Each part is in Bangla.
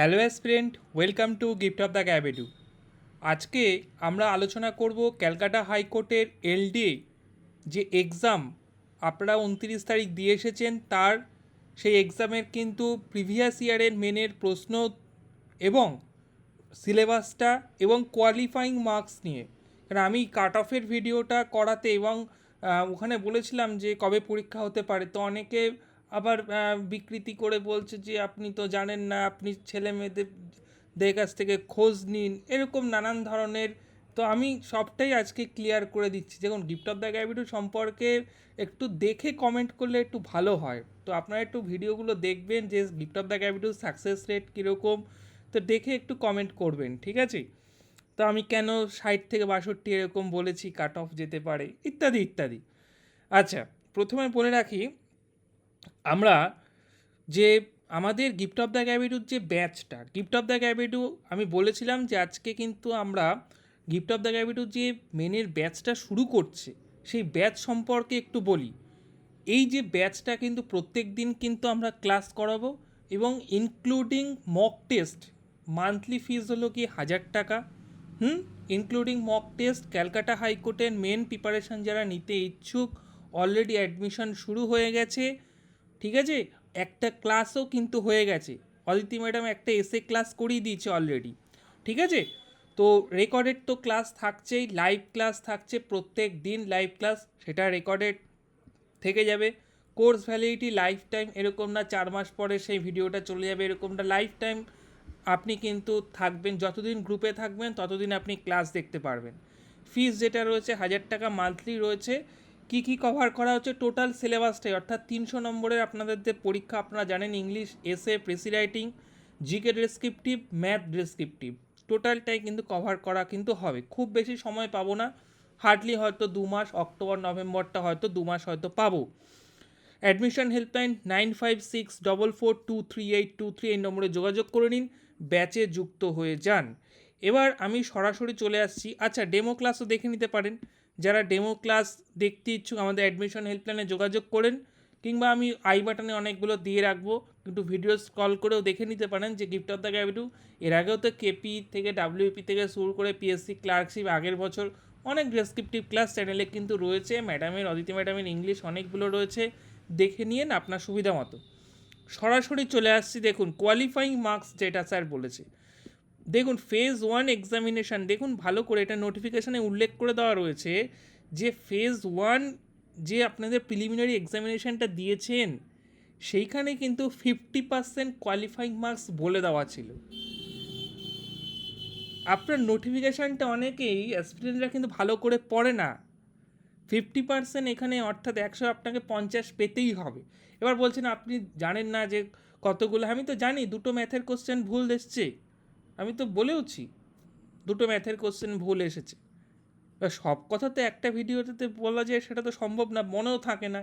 Hello student welcome to gift of the ক্যাবেডু। আজকে আমরা আলোচনা করব ক্যালকাটা হাইকোর্টের এলডি যে এক্সাম আপনারা উনত্রিশ তারিখ দিয়ে এসেছেন, তার সেই এক্সামের কিন্তু প্রিভিয়াস ইয়ারের মেনের প্রশ্ন এবং সিলেবাসটা এবং কোয়ালিফাইং মার্কস নিয়ে। কারণ আমি কাট অফের ভিডিওটা করাতে এবং ওখানে বলেছিলাম যে কবে পরীক্ষা হতে পারে, তো অনেকে আবার বিকৃতি করে বলছে যে আপনি তো জানেন না, আপনি ছেলে মেয়েদের, দের কাছ থেকে খোঁজ নিন, এরকম নানান ধরনের। তো আমি সবটাই আজকে ক্লিয়ার করে দিচ্ছি। দেখুন গিফট অফ দ্য গ্যাবিটু সম্পর্কে একটু দেখে কমেন্ট করলে একটু ভালো হয়। তো আপনারা একটু ভিডিওগুলো দেখবেন যে গিফট অফ দ্য গ্যাবিটু সাকসেস রেট কীরকম, তো দেখে একটু কমেন্ট করবেন, ঠিক আছে? তো আমি কেন ষাট থেকে বাষট্টি এরকম বলেছি কাট অফ যেতে পারে, ইত্যাদি ইত্যাদি। আচ্ছা প্রথমে বলে রাখি আমরা যে আমাদের গিফট অফ দ্য গ্যাবিডুর যে ব্যাচটা গিফট অফ দ্য গ্যাবিডু আমি বলেছিলাম যে আজকে কিন্তু আমরা গিফট অফ দ্য গ্যাবিডুর যে মেনের ব্যাচটা শুরু করছে, সেই ব্যাচ সম্পর্কে একটু বলি। এই যে ব্যাচটা কিন্তু প্রত্যেক দিন কিন্তু আমরা ক্লাস করাবো এবং including mock test monthly fees হলো কি হাজার টাকা, হুম? ইনক্লুডিং মক টেস্ট ক্যালকাটা হাইকোর্টের মেন প্রিপারেশন যারা নিতে ইচ্ছুক অলরেডি অ্যাডমিশন শুরু হয়ে গেছে। ঠিক আছে? একটা ক্লাসও কিন্তু হয়ে গেছে। অদিতি ম্যাডাম একটা এসে ক্লাস করিয়ে দিয়েছে অলরেডি ঠিক আছে? তো রেকর্ডেড তো ক্লাস থাকছেই লাইভ ক্লাস থাকছে, প্রত্যেক দিন লাইভ ক্লাস সেটা রেকর্ডেড থেকে যাবে। কোর্স ভ্যালিডিটি লাইফ টাইম এরকম না, চার মাস পরে সেই ভিডিওটা চলে যাবে এরকমটা লাইফ টাইম আপনি কিন্তু থাকবেন, যতদিন গ্রুপে থাকবেন, ততদিন আপনি ক্লাস দেখতে পারবেন। ফিস যেটা রয়েছে, হাজার টাকা মান্থলি রয়েছে। কি কি কভার করা হচ্ছে টোটাল সিলেবাসটাই অর্থাৎ তিনশো নম্বরের আপনাদের যে পরীক্ষা, আপনারা জানেন ইংলিশ এসে precis writing GK descriptive math descriptive টোটালটাই কিন্তু কভার করা কিন্তু হবে। খুব বেশি সময় পাবো না। হার্ডলি হয়তো দু মাস অক্টোবর নভেম্বরটা হয়তো দু মাস হয়তো পাবো। Admission helpline nine five six double four two three eight two three এই নম্বরে যোগাযোগ করে নিন। ব্যাচে যুক্ত হয়ে যান। এবার আমি সরাসরি চলে আসছি। আচ্ছা ডেমো ক্লাসও দেখে নিতে পারেন। যারা ডেমো ক্লাস দেখতে ইচ্ছুক, আমাদের অ্যাডমিশন হেল্পলাইনে যোগাযোগ করেন, কিংবা আমি আই বাটনে অনেকগুলো দিয়ে রাখব। কিন্তু ভিডিও কল করেও দেখে নিতে পারেন যে গিফট অফ দ্য গ্যাবিটু এর আগেও তো কেপি থেকে ডাব্লিউপি থেকে শুরু করে পিএসসি ক্লার্কশিপ আগের বছর অনেক ডেসক্রিপটিভ ক্লাস চ্যানেলে কিন্তু রয়েছে। ম্যাডামের অদিতি ম্যাডামের ইংলিশ অনেকগুলো রয়েছে। দেখে নিন আপনার সুবিধা মতো। সরাসরি চলে আসছি, দেখুন কোয়ালিফাইং মার্কস যেটা স্যার বলেছে। দেখুন ফেজ ওয়ান এক্সামিনেশান দেখুন ভালো করে এটা নোটিফিকেশানে উল্লেখ করে দেওয়া রয়েছে যে ফেজ ওয়ান যে আপনাদের প্রিলিমিনারি এক্সামিনেশানটা দিয়েছেন, সেইখানে কিন্তু ফিফটি পার্সেন্ট কোয়ালিফাইং মার্কস বলে দেওয়া ছিল। আপনার নোটিফিকেশানটা অনেকেই স্টুডেন্টরা কিন্তু ভালো করে পড়ে না। ফিফটি পার্সেন্ট এখানে অর্থাৎ একশো আপনাকে পঞ্চাশ পেতেই হবে। এবার বলছেন, আপনি জানেন না যে কতগুলো? আমি তো জানি, দুটো ম্যাথের কোশ্চেন ভুল এসছে। আমি তো বলেওছি দুটো ম্যাথের কোশ্চেন ভুল এসেছে। এবার সব কথা তো একটা ভিডিওতে বলা যায় সেটা তো সম্ভব না মনেও থাকে না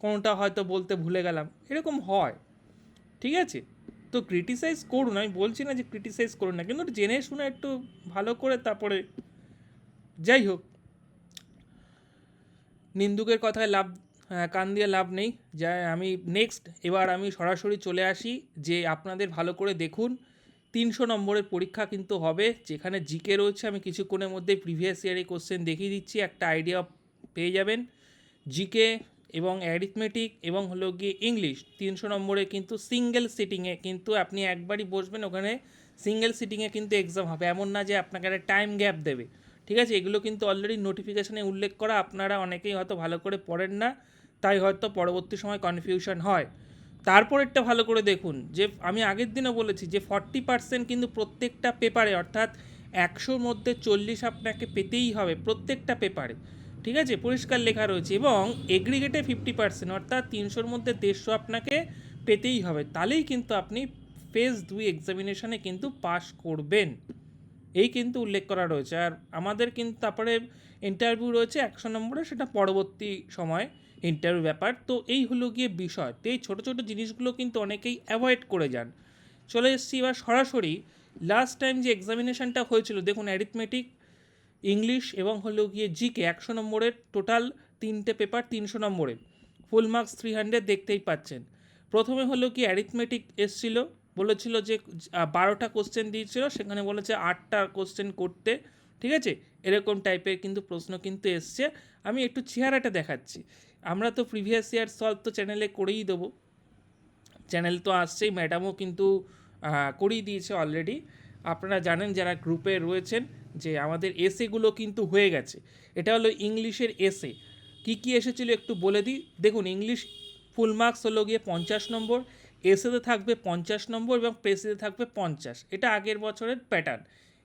কোনোটা হয়তো বলতে ভুলে গেলাম। এরকম হয় ঠিক আছে? তো ক্রিটিসাইজ করুন আমি বলছি না যে ক্রিটিসাইজ করুন না কিন্তু জেনে শুনে একটু ভালো করে তারপরে যাই হোক। নিন্দুকের কথায় লাভ হ্যাঁ, কান দিয়ে লাভ নেই। যা আমি নেক্সট এবার আমি সরাসরি চলে আসি যে আপনাদের ভালো করে দেখুন তিনশো নম্বরের পরীক্ষা কিন্তু হবে, যেখানে জিকে রয়েছে। আমি কিছুক্ষণের মধ্যে প্রিভিয়াস ইয়ারে কোশ্চেন দেখিয়ে দিচ্ছি, একটা আইডিয়া পেয়ে যাবেন। জিকে এবং অ্যারিথমেটিক এবং হলো গিয়ে ইংলিশ তিনশো নম্বরে কিন্তু সিঙ্গেল সিটিংয়ে কিন্তু আপনি একবারই বসবেন, ওখানে সিঙ্গেল সিটিংয়ে কিন্তু এক্সাম হবে। এমন না যে আপনাকে একটা টাইম গ্যাপ দেবে। ঠিক আছে? এগুলো কিন্তু অলরেডি নোটিফিকেশানে উল্লেখ করা। আপনারা অনেকেই হয়তো ভালো করে পড়েন না, তাই হয়তো পরবর্তী সময় কনফিউশন হয়। তারপরেরটা ভালো করে দেখুন, যে আমি আগের দিনও বলেছি যে ফর্টি পার্সেন্ট কিন্তু প্রত্যেকটা পেপারে অর্থাৎ একশোর মধ্যে চল্লিশ আপনাকে পেতেই হবে প্রত্যেকটা পেপারে ঠিক আছে? পরিষ্কার লেখা রয়েছে এবং এগ্রিগেটে ফিফটি পার্সেন্ট অর্থাৎ তিনশোর মধ্যে দেড়শো আপনাকে পেতেই হবে। তাহলেই কিন্তু আপনি ফেজ দুই এক্সামিনেশনে কিন্তু পাশ করবেন। এই কিন্তু উল্লেখ করা রয়েছে। আর আমাদের কিন্তু তারপরে ইন্টারভিউ রয়েছে একশো নম্বরে, সেটা পরবর্তী সময়। ইন্টারভিউ ব্যাপার। তো এই হলো গিয়ে বিষয়। তো এই ছোটো ছোটো জিনিসগুলো কিন্তু অনেকেই অ্যাভয়েড করে যান। চলে এসেছি এবার সরাসরি। লাস্ট টাইম যে এক্সামিনেশনটা হয়েছিল, দেখুন অ্যারিথমেটিক ইংলিশ এবং হলো গিয়ে জিকে একশো নম্বরের টোটাল তিনটে পেপার তিনশো নম্বরের। ফুল মার্কস থ্রি হান্ড্রেড দেখতেই পাচ্ছেন। প্রথমে হলো কি অ্যারিথমেটিক এসছিল। বলেছিল যে বারোটা কোশ্চেন দিয়েছিল। সেখানে বলেছে আটটা কোশ্চেন করতে। ঠিক আছে? এরকম টাইপের কিন্তু প্রশ্ন কিন্তু এসছে। আমি একটু চেহারাটা দেখাচ্ছি। আমরা তো প্রিভিয়াস ইয়ার সলভ তো চ্যানেলে করেই দেবো। চ্যানেল তো আসছেই ম্যাডামও কিন্তু করেই দিয়েছে অলরেডি আপনারা জানেন যারা গ্রুপে রয়েছেন যে আমাদের এসেগুলো কিন্তু হয়ে গেছে। এটা হলো ইংলিশের এসে কী কী এসেছিল একটু বলে দিই। দেখুন, ইংলিশ ফুল মার্কস হলো গিয়ে পঞ্চাশ নম্বর। এসেতে থাকবে পঞ্চাশ নম্বর এবং প্রেসিতে থাকবে পঞ্চাশ। এটা আগের বছরের প্যাটার্ন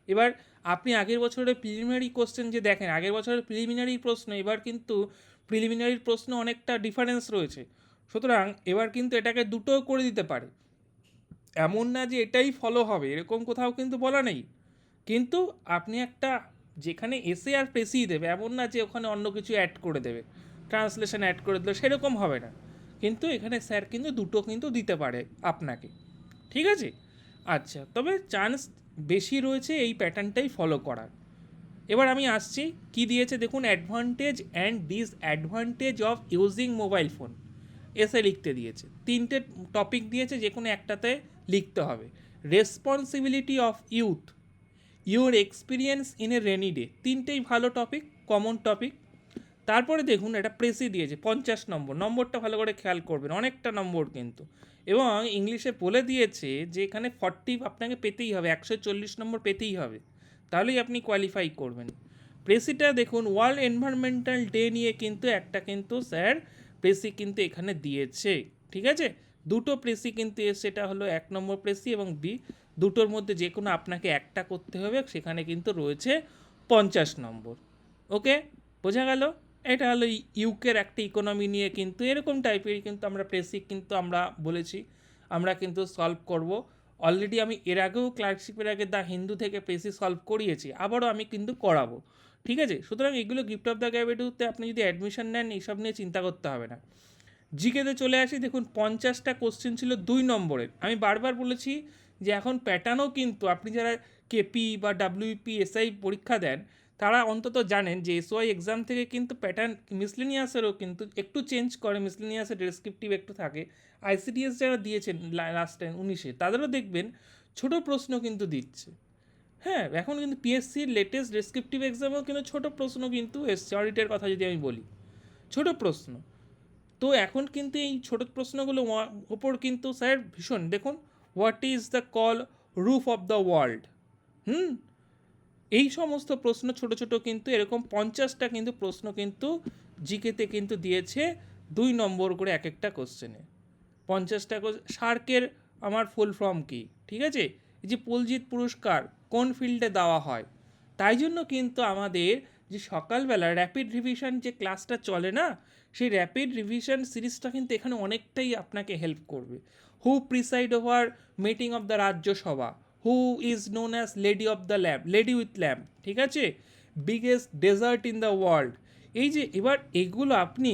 এবার আপনি আগের বছরের প্রিলিমিনারি কোশ্চেন যে দেখেন, আগের বছরের প্রিলিমিনারি প্রশ্ন, এবার কিন্তু প্রিলিমিনারির প্রশ্ন অনেকটা ডিফারেন্স রয়েছে। সুতরাং এবার কিন্তু এটাকে দুটোও করে দিতে পারে। এমন না যে এটাই ফলো হবে, এরকম কোথাও কিন্তু বলা নেই। কিন্তু আপনি একটা যেখানে এসে আর পেসিয়ে দেবে, এমন না যে ওখানে অন্য কিছু অ্যাড করে দেবে ট্রান্সলেশন অ্যাড করে দিল, সেরকম হবে না। কিন্তু এখানে স্যার কিন্তু দুটো কিন্তু দিতে পারে আপনাকে। ঠিক আছে? আচ্ছা তবে চান্স বেশি রয়েছে এই প্যাটার্নটাই ফলো করার। এবার আমি আসছি, কি দিয়েছে দেখুন advantage and disadvantage of using mobile phone এসে লিখতে দিয়েছে। তিনটে টপিক দিয়েছে, যে কোনো একটাতে লিখতে হবে। Responsibility of youth your experience in a rainy day তিনটেই ভালো টপিক কমন টপিক তারপরে দেখুন এটা প্রেসি দিয়েছে, পঞ্চাশ নম্বর, নম্বরটা ভালো করে খেয়াল করবেন, অনেকটা নম্বর কিন্তু। এবং ইংলিশে বলে দিয়েছে যে এখানে ফর্টি আপনাকে পেতেই হবে, একশো চল্লিশ নম্বর পেতেই হবে, তাহলেই আপনি কোয়ালিফাই করবেন। প্রেসিটা দেখুন ওয়ার্ল্ড এনভায়রনমেন্টাল ডে নিয়ে কিন্তু একটা কিন্তু স্যার প্রেসি কিন্তু এখানে দিয়েছে, ঠিক আছে? দুটো প্রেসি কিন্তু সেটা হলো এক নম্বর প্রেসি এবং বি দুটোর মধ্যে যে কোনো আপনাকে একটা করতে হবে, সেখানে কিন্তু রয়েছে পঞ্চাশ নম্বর ওকে বোঝা গেল? এটা হলো ইউকের একটা ইকোনমি নিয়ে কিন্তু এরকম টাইপেরই কিন্তু আমরা প্রেসিক কিন্তু আমরা বলেছি। আমরা কিন্তু সলভ করব। অলরেডি আমি এর আগেও ক্লার্কশিপের আগে দ্য হিন্দু থেকে প্রেসি সলভ করিয়েছি, আবারও আমি কিন্তু করাবো। ঠিক আছে? সুতরাং এগুলো গিফট অফ দ্য গ্যাবেটুতে আপনি যদি অ্যাডমিশন নেন, এইসব নিয়ে চিন্তা করতে হবে না। জিকেতে চলে আসি, দেখুন পঞ্চাশটা কোশ্চেন ছিল দুই নম্বরের। আমি বারবার বলেছি যে এখন প্যাটার্নও কিন্তু আপনি যারা কেপি বা ডাব্লিউপি এসআই পরীক্ষা দেন তারা অন্তত জানেন যে এসওয়াই এক্সাম থেকে কিন্তু প্যাটার্ন মিসলিনিয়াসেরও কিন্তু একটু চেঞ্জ করে মিসলিনিয়াসের ডেসক্রিপটিভ একটু থাকে। আইসিডিএস যারা দিয়েছেন লাস্ট টাইম উনিশে, তাদেরও দেখবেন ছোট প্রশ্ন কিন্তু দিচ্ছে। হ্যাঁ এখন কিন্তু পিএসসির লেটেস্ট ডেসক্রিপটিভ এক্সামেও কিন্তু ছোট প্রশ্ন কিন্তু এসছে। অডিটের কথা যদি আমি বলি, ছোট প্রশ্ন। তো এখন কিন্তু এই ছোট প্রশ্নগুলো ওপর কিন্তু স্যার ভীষণ, দেখুন what is the call roof of the world hmm? এই সমস্ত প্রশ্ন ছোট ছোট কিন্তু এরকম পঞ্চাশটা কিন্তু প্রশ্ন কিন্তু জিকেতে কিন্তু দিয়েছে দুই নম্বর করে এক একটা কোশ্চেনে পঞ্চাশটা সার্কের আমার ফুল ফর্ম কী? ঠিক আছে? এই যে পুলজিৎ পুরস্কার কোন ফিল্ডে দেওয়া হয়? তাই জন্য কিন্তু আমাদের যে সকালবেলা র্যাপিড রিভিশন যে ক্লাসটা চলে না, সেই র্যাপিড রিভিশন সিরিজটা কিন্তু এখানে অনেকটাই আপনাকে হেল্প করবে। Who preside over meeting of the Rajya Sabha? Who is known as lady of the lamp lady with lamp ঠিক আছে? Biggest desert in the world এই যে, এবার এগুলো আপনি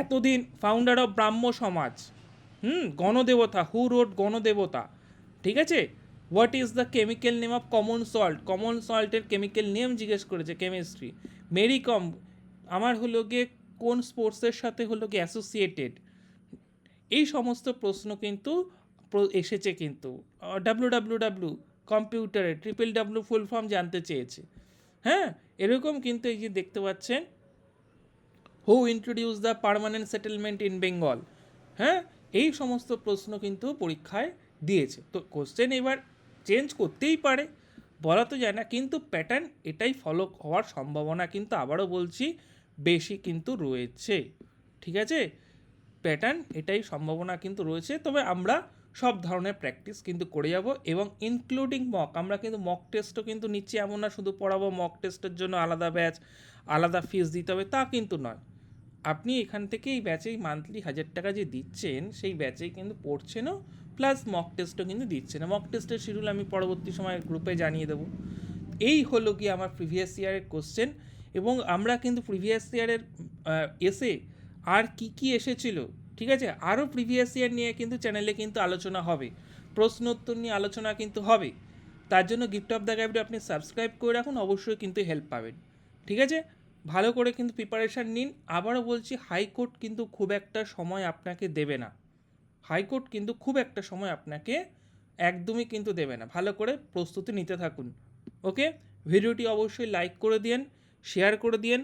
এতদিন ফাউন্ডার অফ ব্রাহ্ম সমাজ, হুম, গণদেবতা হু রোড গণদেবতা, ঠিক আছে? What is the chemical name of common salt common সল্টের chemical name জিজ্ঞেস করেছে কেমিস্ট্রি মেরি কম আমার হলো গিয়ে কোন স্পোর্টসের সাথে হলো গিয়ে অ্যাসোসিয়েটেড এই সমস্ত প্রশ্ন কিন্তু এসেছে কিন্তু। ডাব্লু ডাব্লু ডাব্লু কম্পিউটারে ট্রিপল ডাব্লু ফুল ফর্ম জানতে চেয়েছে। হ্যাঁ এরকম কিন্তু এই যে দেখতে পাচ্ছেন who introduce the permanent settlement in Bengal হ্যাঁ এই সমস্ত প্রশ্ন কিন্তু পরীক্ষায় দিয়েছে। তো কোশ্চেন এবার চেঞ্জ করতেই পারে, বলা তো যায় না, কিন্তু প্যাটার্ন এটাই ফলো হওয়ার সম্ভাবনা কিন্তু আবারও বলছি, বেশি কিন্তু রয়েছে। ঠিক আছে? প্যাটার্ন এটাই সম্ভাবনা কিন্তু রয়েছে। তবে আমরা সব ধরনের প্র্যাকটিস কিন্তু করে যাব এবং ইনক্লুডিং মক আমরা কিন্তু মক টেস্টও কিন্তু নিচ্ছি, এমন না শুধু পড়াবো মক টেস্টের জন্য আলাদা ব্যাচ আলাদা ফিস দিতে হবে, তা কিন্তু নয়। আপনি এখান থেকে এই ব্যাচেই মান্থলি হাজার টাকা যে দিচ্ছেন, সেই ব্যাচেই কিন্তু পড়ছেনও প্লাস মক টেস্টও কিন্তু দিচ্ছে না মক টেস্টের শিডিউল আমি পরবর্তী সময় গ্রুপে জানিয়ে দেবো। এই হলো কি আমার প্রিভিয়াস ইয়ারের কোশ্চেন এবং আমরা কিন্তু প্রিভিয়াস ইয়ারের এসে আর কি কি এসেছিল ঠিক আছে? আরও প্রিভিয়াস ইয়ার নিয়ে কিন্তু চ্যানেলে কিন্তু আলোচনা হবে। প্রশ্ন উত্তর নিয়ে আলোচনা কিন্তু হবে। তার জন্য গিফট অফ দ্য গাইড আপনি সাবস্ক্রাইব করে রাখুন, অবশ্যই কিন্তু হেল্প পাবেন। ঠিক আছে? ভালো করে কিন্তু প্রিপারেশান নিন। আবারও বলছি হাইকোর্ট কিন্তু খুব একটা সময় আপনাকে দেবে না। হাইকোর্ট কিন্তু খুব একটা সময় আপনাকে একদমই কিন্তু দেবে না। ভালো করে প্রস্তুতি নিতে থাকুন। ওকে? ভিডিওটি অবশ্যই লাইক করে দিন শেয়ার করে দিন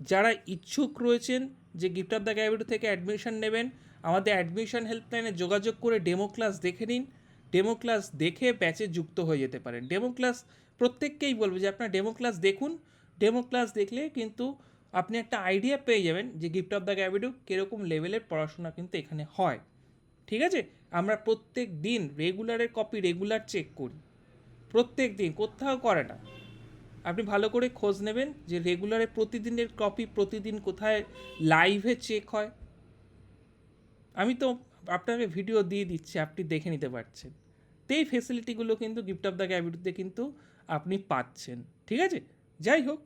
যারা ইচ্ছুক রয়েছেন যে গিফট অফ দ্য গ্যাবিট থেকে অ্যাডমিশন নেবেন, আমাদের অ্যাডমিশন হেল্পলাইনে যোগাযোগ করে ডেমো ক্লাস দেখে নিন। ডেমো ক্লাস দেখে ব্যাচে যুক্ত হয়ে যেতে পারেন। ডেমো ক্লাস প্রত্যেককেই বলব যে আপনার ডেমো ক্লাস দেখুন। ডেমো ক্লাস দেখলে কিন্তু আপনি একটা আইডিয়া পেয়ে যাবেন যে গিফট অফ দ্য গ্যাবিডু কীরকম লেভেলের পড়াশোনা কিন্তু এখানে হয়। ঠিক আছে? আমরা প্রত্যেক দিন রেগুলারের কপি রেগুলার চেক করি। প্রত্যেক দিন, কোথাও করে না। আপনি ভালো করে খোঁজ নেবেন যে রেগুলারে প্রতিদিনের কপি প্রতিদিন কোথায় লাইভে চেক হয়। আমি তো আপনাকে ভিডিও দিয়ে দিচ্ছি, আপনি দেখে নিতে পারছেন। তো এই ফেসিলিটিগুলো কিন্তু গিফট অফ দ্য গ্যাবিটিতে কিন্তু আপনি পাচ্ছেন, ঠিক আছে? যাই হোক,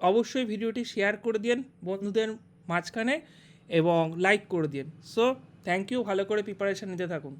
অবশ্যই ভিডিওটি শেয়ার করে দিন বন্ধুদের মাঝখানে এবং লাইক করে দিন সো থ্যাংক ইউ ভালো করে প্রিপারেশান নিতে থাকুন।